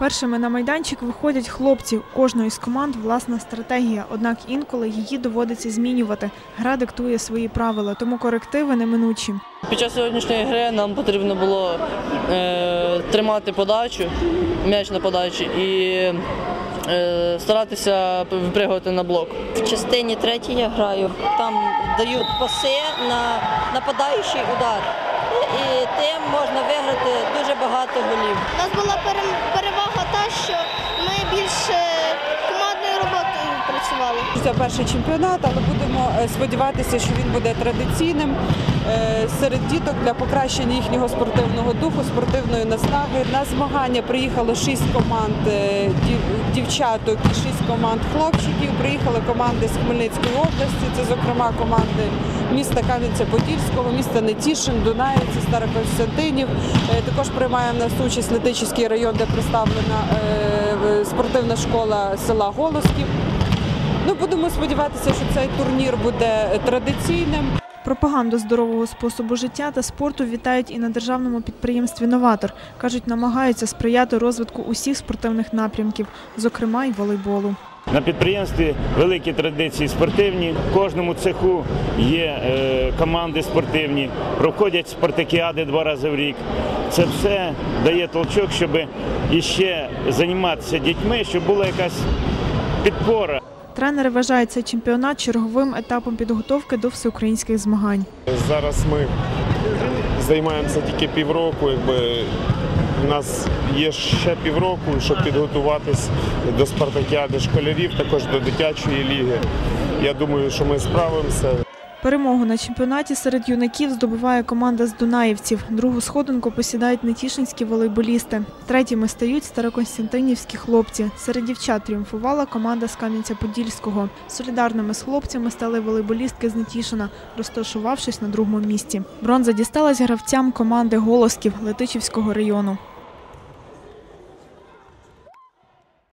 Першими на майданчик виходять хлопці. Кожної з команд власна стратегія, однак інколи її доводиться змінювати. Гра диктує свої правила, тому корективи неминучі. Під час сьогоднішньої гри нам потрібно було е, тримати подачу, м'яч на подачі і е, старатися випригувати на блок. В частині третій я граю. Там дають паси на нападаючий удар. І тим можна виграти дуже багато голів. У нас була перем- перевага та, що ми більше командною роботою. Це перший чемпіонат, але будемо е, сподіватися, що він буде традиційним е, серед діток для покращення їхнього спортивного духу, спортивної наснаги. На змагання приїхало шість команд е, дівчаток і шість команд хлопчиків. Приїхали команди з Хмельницької області. Це, зокрема, команди міста Кам'янця-Подільського, міста Нетішин, Дунаївці, Старокостянтинів. Е, Також приймає в нас участь Летичівський район, де представлена спортивна школа села Голосків. Ну, будемо сподіватися, що цей турнір буде традиційним. Пропаганду здорового способу життя та спорту вітають і на державному підприємстві Новатор. кажуть, намагаються сприяти розвитку усіх спортивних напрямків, зокрема й волейболу. На підприємстві великі традиції спортивні. В кожному цеху є е, команди спортивні, проходять спартакіади два рази в рік. Це все дає толчок, щоб іще займатися дітьми, щоб була якась підпора. Тренери вважають цей чемпіонат черговим етапом підготовки до всеукраїнських змагань. Зараз ми займаємося тільки півроку. Якби у нас є ще півроку, щоб підготуватись до спартакіади школярів, також до дитячої ліги. Я думаю, що ми справимося. Перемогу на чемпіонаті серед юнаків здобуває команда з Дунаївців. Другу сходинку посідають нетішинські волейболісти. Третіми стають староконстантинівські хлопці. Серед дівчат тріумфувала команда з Кам'янця-Подільського. Солідарними з хлопцями стали волейболістки з Нетішина, розташувавшись на другому місці. Бронза дісталась гравцям команди Голосків Летичівського району.